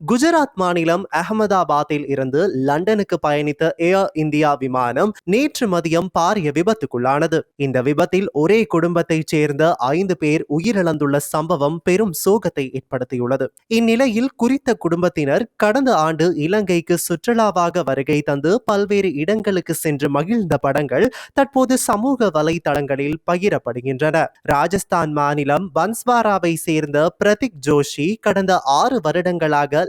குஜராத் மாநிலம் அகமதாபாத்தில் இருந்து லண்டனுக்கு பயணித்த ஏர் இந்தியா விமானம் நேற்று மதியம் பாரிய விபத்துக்குள்ளானது. இந்த விபத்தில் ஒரே குடும்பத்தைச் சேர்ந்த ஐந்து பேர் உயிரிழந்துள்ள சம்பவம் பெரும் சோகத்தை ஏற்படுத்தியுள்ளது. இந்நிலையில் குறித்த குடும்பத்தினர் கடந்த ஆண்டு இலங்கைக்கு சுற்றுலாவாக வருகை தந்து பல்வேறு இடங்களுக்கு சென்று மகிழ்ந்த படங்கள் தற்போது சமூக வலைதளங்களில் பகிரப்படுகின்றன. ராஜஸ்தான் மாநிலம் பன்ஸ்வாராவை சேர்ந்த பிரதிக் ஜோஷி கடந்த ஆறு வருடங்களாக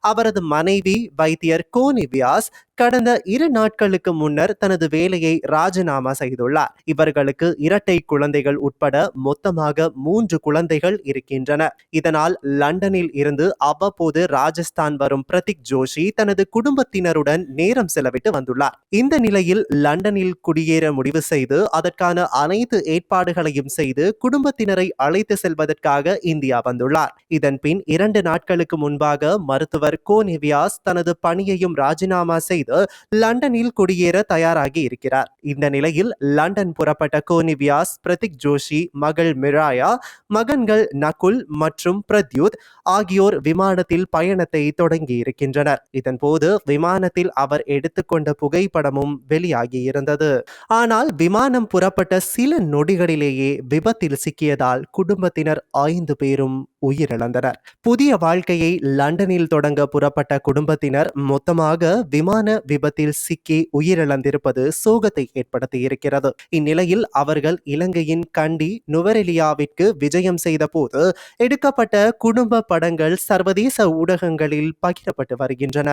அவரது மனைவி வைத்தியர் கோனி வியாஸ் கடந்த இரு நாட்களுக்கு முன்னர் தனது வேலையை ராஜினாமா செய்துள்ளார். இவர்களுக்கு இரட்டை குழந்தைகள் உட்பட மொத்தமாக மூன்று குழந்தைகள் இருக்கின்றன. இதனால் லண்டனில் இருந்து அவ்வப்போது ராஜஸ்தான் வரும் பிரதிக் ஜோஷி தனது குடும்பத்தினருடன் நேரம் செலவிட்டு வந்துள்ளார். இந்த நிலையில் லண்டனில் குடியேற முடிவு செய்து அதற்கான அனைத்து ஏற்பாடுகளையும் செய்து குடும்பத்தினரை அழைத்து செல்வதற்காக இந்தியா வந்துள்ளார். இதன் பின் இரண்டு நாட்களுக்கு முன்பாக மருத்துவர் கோனிவியாஸ் தனது பணியையும் ராஜினாமா செய்து லண்டனில் குடியேற தயாராகி இருக்கிறார். இந்த நிலையில் லண்டன் புறப்பட்ட கோனிவியாஸ் பிரதிக் ஜோஷி மகள் மிராயா மகன்கள் நகுல் மற்றும் பிரத்யுத் ஆகியோர் விமானத்தில் பயணத்தை தொடங்கி இருக்கின்றனர். இதன்போது விமானத்தில் அவர் எடுத்துக்கொண்ட புகைப்படமும் வெளியாகி இருந்தது. ஆனால் விமானம் புறப்பட்ட சில நொடிகளிலேயே விபத்தில் சிக்கியதால் குடும்பத்தினர் ஐந்து பேரும் உயிரிழந்தனர். புதிய வாழ்க்கையை லண்டனில் தொடங்க புறப்பட்ட குடும்பத்தினர் மொத்தமாக விமான விபத்தில் சிக்கி உயிரிழந்திருப்பது சோகத்தை ஏற்படுத்தி இருக்கிறது இந்நிலையில் அவர்கள் இலங்கையின் கண்டி நுவரெலியாவிற்கு விஜயம் செய்த போது எடுக்கப்பட்ட குடும்ப படங்கள் சர்வதேச ஊடகங்களில் பகிரப்பட்டு வருகின்றன.